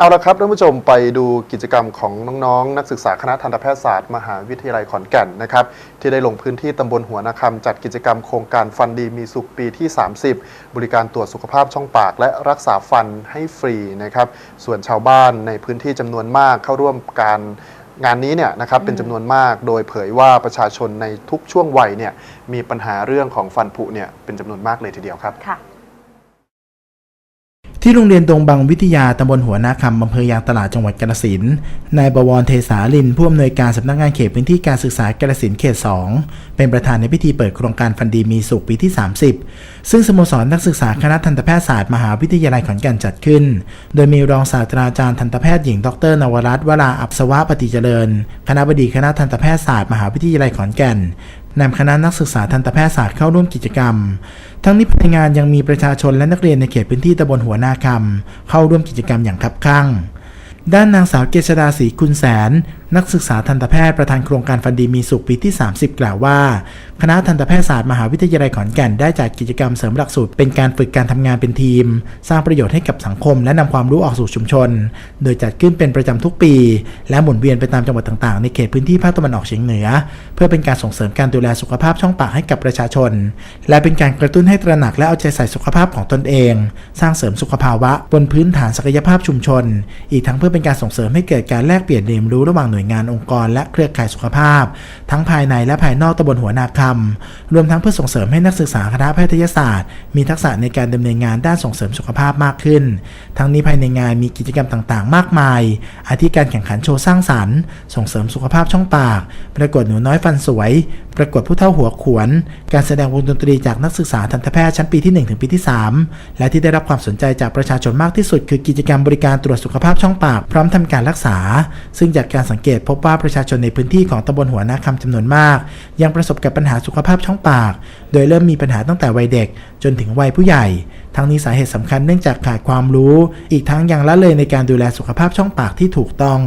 เอาละครับท่านผู้ชมไปดูกิจกรรมของน้องๆนักศึกษาคณะทันตแพทยศาสตร์ มหาวิทยาลัยขอนแก่นนะครับที่ได้ลงพื้นที่ตำบลหัวนาคำจัดกิจกรรมโครงการฟันดีมีสุขปีที่ 30 บริการตรวจสุขภาพช่องปาก และรักษาฟันให้ฟรีนะครับส่วนชาวบ้านในพื้นที่จำนวนมากเข้าร่วมการงานนี้เนี่ยนะครับเป็นจำนวนมากโดยเผยว่าประชาชนในทุกช่วงวัยเนี่ยมีปัญหาเรื่องของฟันผุเนี่ยเป็นจำนวนมากเลยทีเดียวครับ ค่ะ ที่โรงเรียนดงบังวิทยาตำบลหัวนาคำอำเภอยางตลาดจังหวัดกาฬสินนายบวรเทสาลินผู้อำนวยการสำนักงานเขตพื้นที่การศึกษากาฬสินเขต 2 เป็นประธานในพิธีเปิดโครงการฟันดีมีสุขปีที่ 30 ซึ่งสโมสรนักศึกษาคณะทันตแพทยศาสตร์มหาวิทยาลัยขอนแก่นจัดขึ้น โดยมีรองศาสตราจารย์ทันตแพทย์หญิงดรนวรัตน์วราอับสวะปฏิเจริญ คณะบดีคณะทันตแพทยศาสตร์มหาวิทยาลัยขอนแก่นนำคณะนักศึกษาทันตแพทยศาสตร์เข้าร่วมกิจกรรม ทั้งนี้ภายในงานยังมีประชาชนและนักเรียนในเขตพื้นที่ตำบลหัวนาคำเข้าร่วมกิจกรรมอย่างคับคั่งด้านนางสาวเกษดาศรีคุณแสน นักศึกษาทันตแพทย์ประธานโครงการฟันดีมีสุขปีที่ 30 กล่าวว่า คณะทันตแพทยศาสตร์มหาวิทยาลัยขอนแก่นได้จัดกิจกรรมเสริมหลักสูตร เป็นการฝึกการทำงานเป็นทีม สร้างประโยชน์ให้กับสังคม และนำความรู้ออกสู่ชุมชน โดยจัดขึ้นเป็นประจำทุกปี และหมุนเวียนไปตามจังหวัดต่างๆ ในเขตพื้นที่ภาคตะวันออกเฉียงเหนือ เพื่อเป็นการส่งเสริมการดูแลสุขภาพช่องปากให้กับประชาชน และเป็นการกระตุ้นให้ตระหนักและเอาใจใส่สุขภาพของตนเอง สร้างเสริมสุขภาวะ บนพื้นฐานศักยภาพชุมชน อีกทั้งเพื่อเป็นการส่งเสริมให้เกิดการแลกเปลี่ยนเรียนรู้ระหว่างหน่วยงานองค์กรและเครือข่ายสุขภาพ ทั้งภายในและภายนอกตำบลหัวนาคำรวมทั้งเพื่อส่งเสริมให้นักศึกษาคณะแพทยศาสตร์ มีทักษะในการดำเนินงานด้านส่งเสริมสุขภาพมากขึ้น ทั้งนี้ภายในงานมีกิจกรรมต่างๆ มากมาย อาทิการแข่งขันโชว์สร้างสรรค์ ส่งเสริมสุขภาพช่องปาก ประกวดหนูน้อยฟันสวย ประกวดผู้เฒ่าหัวขวน การแสดงวงดนตรีจากนักศึกษาทันตแพทย์ชั้นปีที่ 1 ถึงปีที่ 3 และที่ได้รับความสนใจจากประชาชนมากที่สุด คือกิจกรรมบริการตรวจสุขภาพช่องปาก พร้อมทำการรักษา ซึ่งจากการสังเกกตพบว่าประชาชนในพื้นที่ของตำบลหัวนาคำจำนวนมาก ยังประสบกับปัญหาสุขภาพช่องปาก โดยเริ่มมีปัญหาตั้งแต่วัยเด็กจนถึงวัยผู้ใหญ่ ทั้งนี้สาเหตุสำคัญเนื่องจากขาดความรู้ อีกทั้งยังละเลยในการดูแลสุขภาพช่องปากที่ถูกต้อง